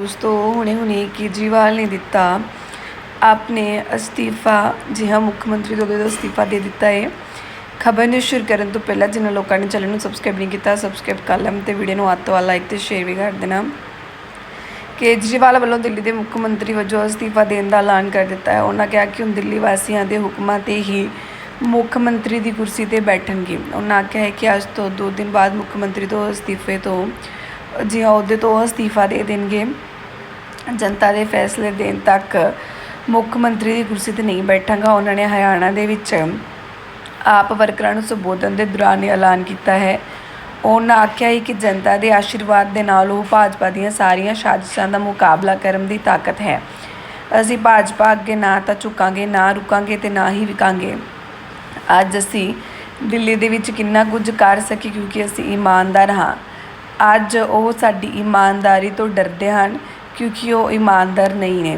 ਦੋਸਤੋ, ਹੁਣੇ ਹੁਣੇ ਕੇਜਰੀਵਾਲ ਨੇ ਦਿੱਤਾ। ਆਪਣੇ ਅਸਤੀਫਾ ਜੀ ਹਾਂ ਮੁੱਖ ਮੰਤਰੀ ਤੋਂ ਉਹਦਾ ਅਸਤੀਫਾ ਦੇ ਦਿੱਤਾ ਹੈ ਖਬਰ ਨੂੰ ਸ਼ੁਰੂ ਕਰਨ ਤੋਂ ਪਹਿਲਾਂ ਜਿਨ੍ਹਾਂ ਲੋਕਾਂ ਨੇ ਚੈਨਲ ਨੂੰ ਸਬਸਕ੍ਰਾਈਬ ਨਹੀਂ ਕੀਤਾ, ਸਬਸਕ੍ਰਾਈਬ ਕਰ ਲਓ ਤੇ ਵੀਡੀਓ ਨੂੰ ਅੱਤ ਵਾਲਾ ਲਾਈਕ ਤੇ ਸ਼ੇਅਰ ਵੀ ਕਰ ਦੇਣਾ। ਕੇਜਰੀਵਾਲ ਵੱਲੋਂ ਦਿੱਲੀ ਦੇ ਮੁੱਖ ਮੰਤਰੀ ਵਜੋਂ ਅਸਤੀਫਾ ਦੇਣ ਦਾ ਐਲਾਨ ਕਰ ਦਿੱਤਾ। ਹੈ ਉਹਨਾਂ ਕਿਹਾ ਕਿ ਹੁਣ ਦਿੱਲੀ ਵਾਸੀਆਂ ਦੇ ਹੁਕਮਾਂ ਤੇ ਹੀ ਮੁੱਖ ਮੰਤਰੀ ਦੀ ਕੁਰਸੀ ਤੇ ਬੈਠਣਗੇ। ਉਹਨਾਂ ਆਖਿਆ ਹੈ ਕਿ ਅੱਜ ਤੋਂ 2 ਦਿਨ ਬਾਅਦ ਮੁੱਖ ਮੰਤਰੀ ਤੋਂ ਅਸਤੀਫੇ ਤੋਂ ਜੀ ਹਾਂ, ਉਹਦੇ ਤੋਂ ਅਸਤੀਫਾ ਦੇ ਦੇਣਗੇ। ਜਨਤਾ ਦੇ ਫੈਸਲੇ ਦੇਣ ਤੱਕ ਮੁੱਖ ਮੰਤਰੀ ਦੀ ਕੁਰਸੀ ਤੇ ਨਹੀਂ ਬੈਠਾਂਗਾ। ਉਹਨਾਂ ਨੇ ਹਰਿਆਣਾ ਦੇ ਵਿੱਚ ਆਪ ਵਰਕਰਾਂ ਨੂੰ ਸੰਬੋਧਨ ਦੇ ਦੌਰਾਨ ਐਲਾਨ ਕੀਤਾ ਹੈ। ਉਹਨਾਂ ਆਖਿਆ ਹੈ ਕਿ ਜਨਤਾ ਦੇ ਆਸ਼ੀਰਵਾਦ ਦੇ ਨਾਲ ਉਹ ਭਾਜਪਾ ਦੀਆਂ ਸਾਰੀਆਂ ਸਾਜ਼ਿਸ਼ਾਂ ਦਾ ਮੁਕਾਬਲਾ ਕਰਨ ਦੀ ਤਾਕਤ ਹੈ। ਅਸੀਂ ਭਾਜਪਾ ਅੱਗੇ ਨਾ ਤਾਂ ਝੁਕਾਂਗੇ, ਨਾ ਰੁਕਾਂਗੇ ਤੇ ਨਾ ਹੀ ਵਿਕਾਂਗੇ। ਅੱਜ ਅਸੀਂ ਦਿੱਲੀ ਦੇ ਵਿੱਚ ਕਿੰਨਾ ਕੁਝ ਕਰ ਸਕੇ ਕਿਉਂਕਿ ਅਸੀਂ ਇਮਾਨਦਾਰ ਹਾਂ। ਅੱਜ ਉਹ ਸਾਡੀ ਇਮਾਨਦਾਰੀ ਤੋਂ ਡਰਦੇ ਹਨ ਕਿਉਂਕਿ ਉਹ ਇਮਾਨਦਾਰ ਨਹੀਂ ਨੇ।